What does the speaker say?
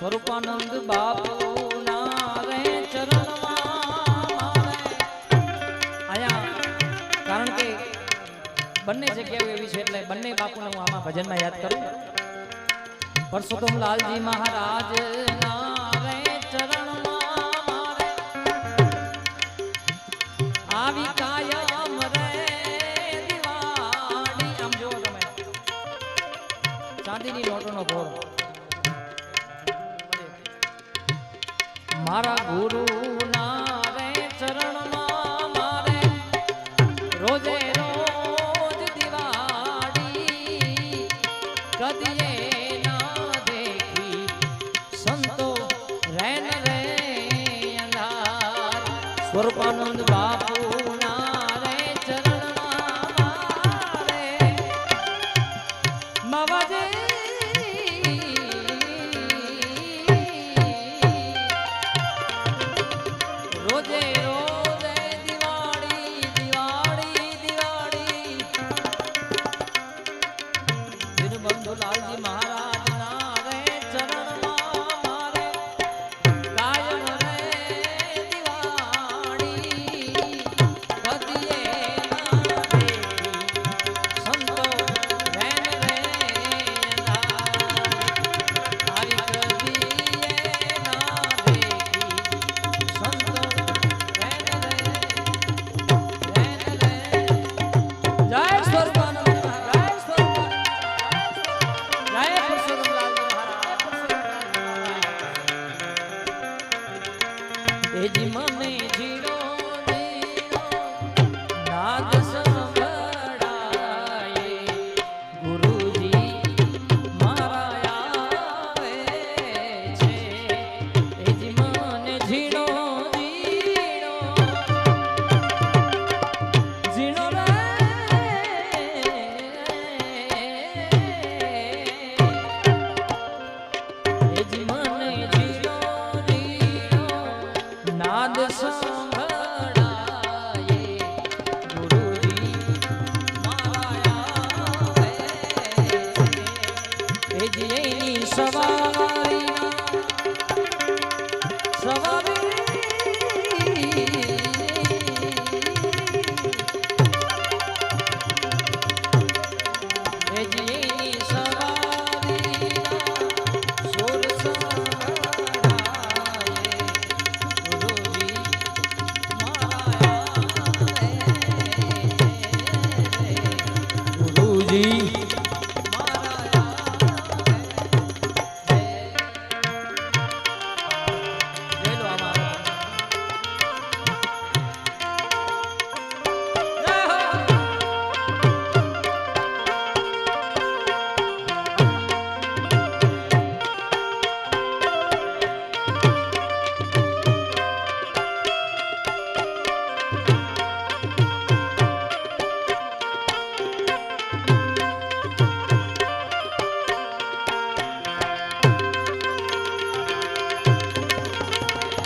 સ્વરૂપાનંદ બાપુ ના રે ચરણમાં કારણ કે બંને જગ્યાઓ એવી છે એટલે બંને બાપુને હું આમાં ભજનમાં યાદ કરું. પરસોત્તમ લાલજી મહારાજ ના રે ચરણમાં. આવી. કાયમ રે તમે. ચાંદીની નોટોનો ઘોડો મારા ગુરુ ના રે ચરણમાં મારે રોજે રોજ દિવાળી કદીએ ના દેખી. સંતો રેન રે અંધાર. સ્વરૂપાનંદ બાપુ એજી મને છે સવા